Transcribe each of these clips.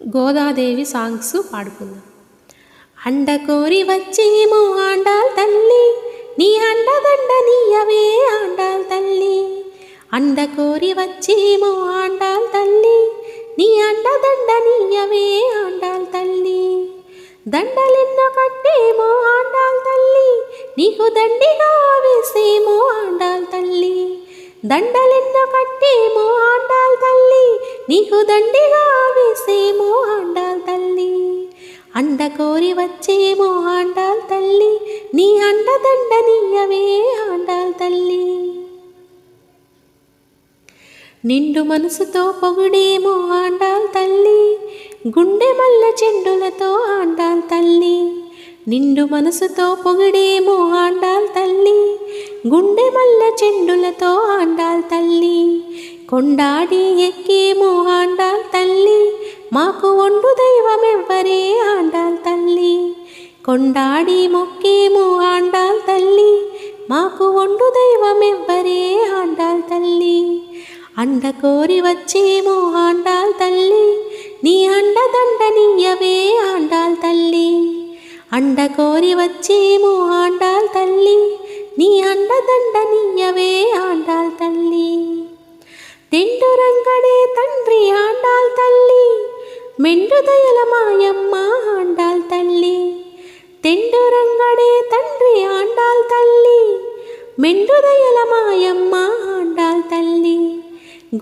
Godadevi songs పాడుకుందాం. అండ కోరి వచ్చేమో ఆండాల్ తల్లి నీ అండదండ నీయవే ఆండాల్ తల్లి. అండ కోరి వచ్చేమో ఆండాల్ తల్లి నీ అండదండ నీయవే ఆండాల్ తల్లి. దండలెన్నో కట్టేమో ఆండాల్ తల్లి నీకు దండిగా వేసేమో ఆండాల్ తల్లి. దండలెన్నో కట్టేమో ఆండాల్ తల్లి. నీకు దండిగా వేసేమో ఆండాల్ తల్లి. అండ కోరి వచ్చేమో ఆండాల్ తల్లి. నీ అండ దండనీయవే ఆండాల్ తల్లి. నిండు మనసుతో పొగుడేమో ఆండాల్ తల్లి. గుండె మల్ల చెండులతో ఆండాల్ తల్లి. నిండు మనసుతో పొగిడేమో ఆండాల్ తల్లి. గుండె మల్ల చెండులతో ఆండాల్ తల్లి కొండాడి ఎక్కేమో ఆండాల్ తల్లి మాకు ఒండు దైవమెవ్వరే ఆండాల్ తల్లి. కొండాడి మొక్కేమో ఆండాల్ తల్లి మాకు ఒండు దైవమెవ్వరే ఆండాల్ తల్లి. అండ కోరి వచ్చేమో ఆండాల్ తల్లి నీ అండదండ నీయవే ఆండాల్ తల్లి. అండ కోరి వచ్చేమో ఆండాల్ తల్లి నీ అండదండ నీయవే ఆండాల్ తల్లి. తెండు రంగడే తండ్రి ఆండాల్ తల్లి. మెండుదయల మాయమ్మ ఆండాల్ తల్లి. తెండు రంగడే తండ్రి ఆండాల్ తల్లి. మెండుదయల మాయమ్మ ఆండాల్ తల్లి.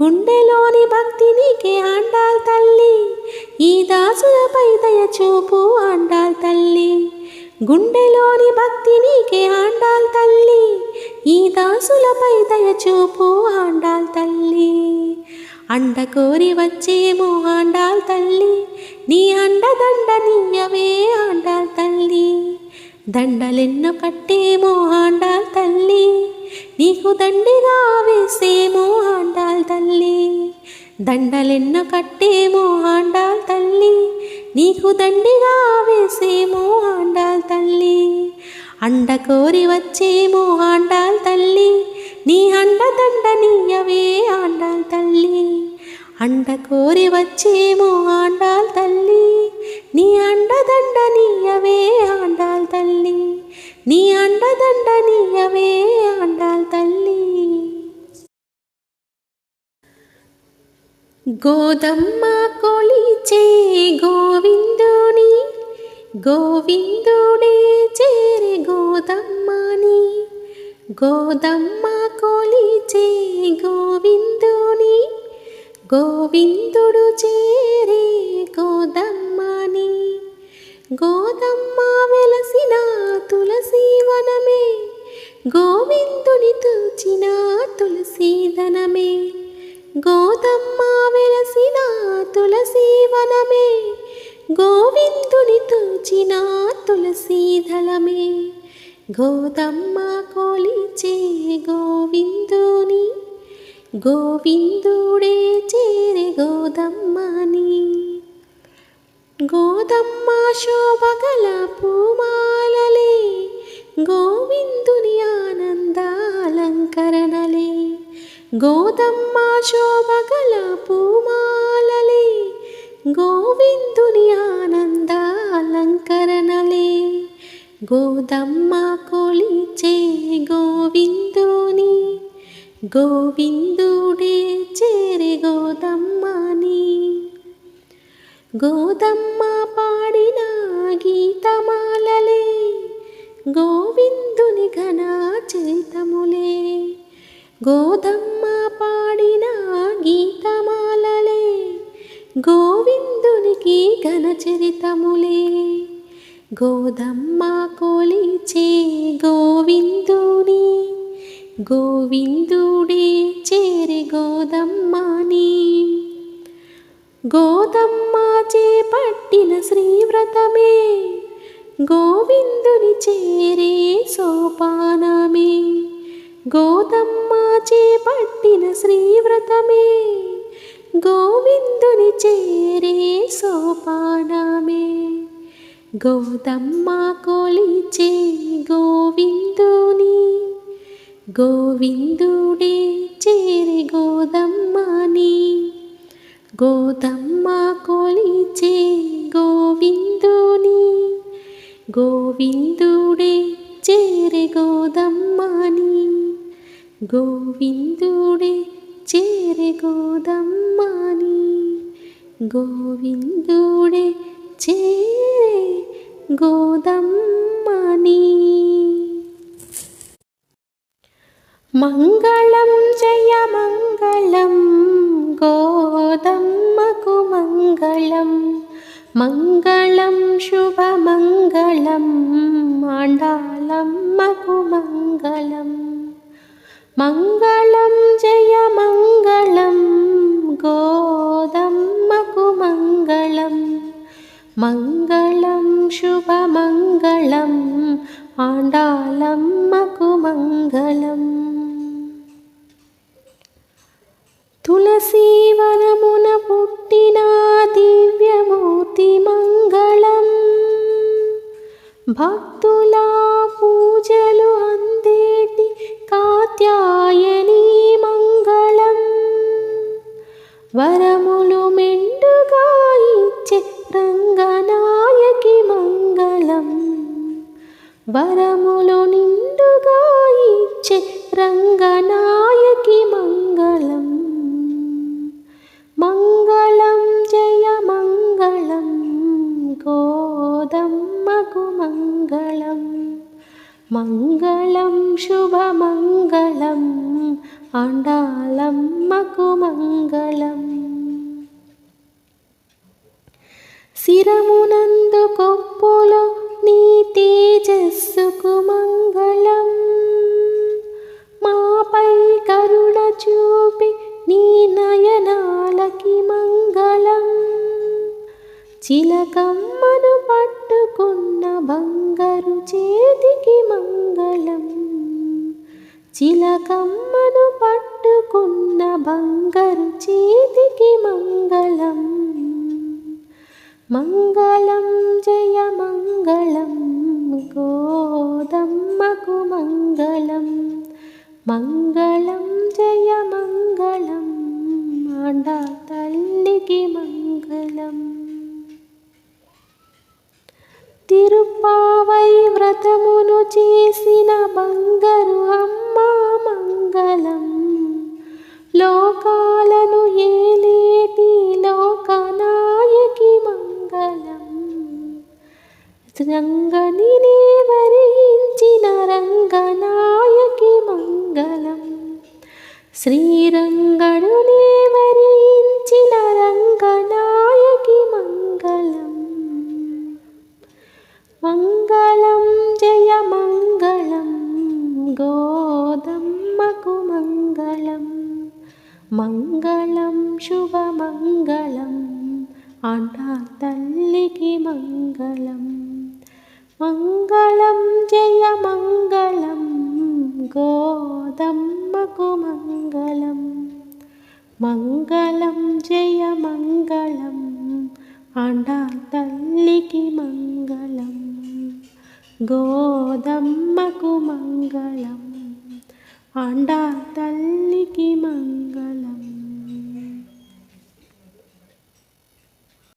గుండెలోని భక్తి నీకే ఆండాల్ తల్లి. ఈ దాసులపై దయ చూపు ఆండాల్ తల్లి. గుండెలోని భక్తి నీకే ఆండాల్ తల్లి. ఈ దాసులపై దయచూపు ఆండాల్ తల్లి. అండ కోరి వచ్చేమో ఆండాల్ తల్లి. నీ అండదండ నీయవే ఆండాల్ తల్లి. దండలెన్నో కట్టేమో ఆండాల్ తల్లి. నీకు దండిగా వేసేమో ఆండాల్ తల్లి. దండలెన్నో కట్టేమో ఆండాల్ తల్లి. నీకు దండిగా వేసేమో ఆండాల్ తల్లి. అండ కోరి వచ్చేమో ఆండాల్ తల్లి. నీ అండ దండనీయవే ఆండాల్ తల్లి. అండ కోరి వచ్చేమో ఆండాల్ తల్లి. నీ అండ దండనీయవే ఆండాల్ తల్లి. నీ అండ దండనీయవే ఆండాల్ తల్లి. గోదమ్మ కొలిచే గోవిందుని గోవిందుడే చేరే గోదమ్మని. గోదమ్మ కొలిచే గోవిందుని గోవిందుడు చేరే గోదమ్మని. గోదమ్మ వెలసిన తులసి వనమే గోవిందుని తూచిన తులసి గోదమ్మ వెలసిన తులసీవనమే గోవిందుని తూచిన తులసీధలమే గోదమ్మ కోలిచే గోవిందుని గోవిందుడే చేరే గోదమ్మని. గోదమ్మ శో గోదమ్మ కొలిచే గోవిందుని గోవిందుడే చేరే గోదమ్మని. గోదమ్మ పాడిన గీతమాలలే గోవిందుని ఘన చైతములే గోదమ్మ పాడిన గీతమాలలే గోవిందునికి ఘన చరితములే. గోదమ్మ కొలిచే గోవిందుని గోవిందుడే చేరి గోదమ్మని. గోదమ్మ చేపట్టిన శ్రీవ్రతమే గోవిందుని చేరే సోపానమే. గోదమ్మ చేపట్టిన శ్రీవ్రతమే గోవిందుని చేరే సోపానమే. గోదమ్మ కొలిచే గోవిందుని గోవిందుడే చేరి గోదమ్మని. గోదమ్మ కొలిచే గోవిందుని గోవిందుడే చేరి గోదమ్మని. గోవిందుడే చేరి గోదమ్మని గోవిందుడే చేరే గోదమ్మని మంగళం జయ మంగళం గోదమ్మకు మంగళం మంగళం శుభమంగళం మాండాలమ్మకు మంగళం మంగళం జయ మంగళం గోదమ్మకు మంగళం मङ्गलं शुभमङ्गलम् आण्डालं मकुमङ्गलम् तुलसीवनमुन पुट्टिना दिव्यमूर्तिमङ्गलम् भक्तुला पूजलु दिव्यभूतिमङ्गलम् कात्यायनी मङ्गलम् वर వరములు నిండుగా ఇచ్చే రంగనాయకి మంగళం. మంగళం జయ మంగళం గోదమ్మకు మంగళం. మంగళం శుభమంగళం అండాలమ్మకు మంగళం. శిరమునందు కొప్పులో నీ తేజస్సుకు మంగళం. మాపై కరుణ చూపి నీ నయనాలకి మంగళం. చిలకమ్మను పట్టుకున్న బంగారు చేతికి మంగళం. చిలకమ్మను పట్టుకున్న బంగారు చేతికి మంగళం. మంగళం జయ మంగళం గోదమ్మకు మంగళం. మంగళం జయ మంగళం ఆండ తల్లికి మంగళం. తిరుపావై వ్రతమును చేసిన బంగారు అమ్మ మంగళం. రంగని వరించిన రంగనాయకి మంగళం శ్రీరంగడు వరించిన రంగనాయకి మంగళం మంగళం జయ మంగళం గోదమ్మకు మంగళం మంగళం శుభమంగళం అంట తల్లికి మంగళం मङ्गलं जयमङ्गलं गोदं मकुमङ्गलं मङ्गलं जयमङ्गलम् आण्डा तल्लिकी मङ्गलं गोदं मकुमङ्गलम् आण्डा तल्लिकि मङ्गलम्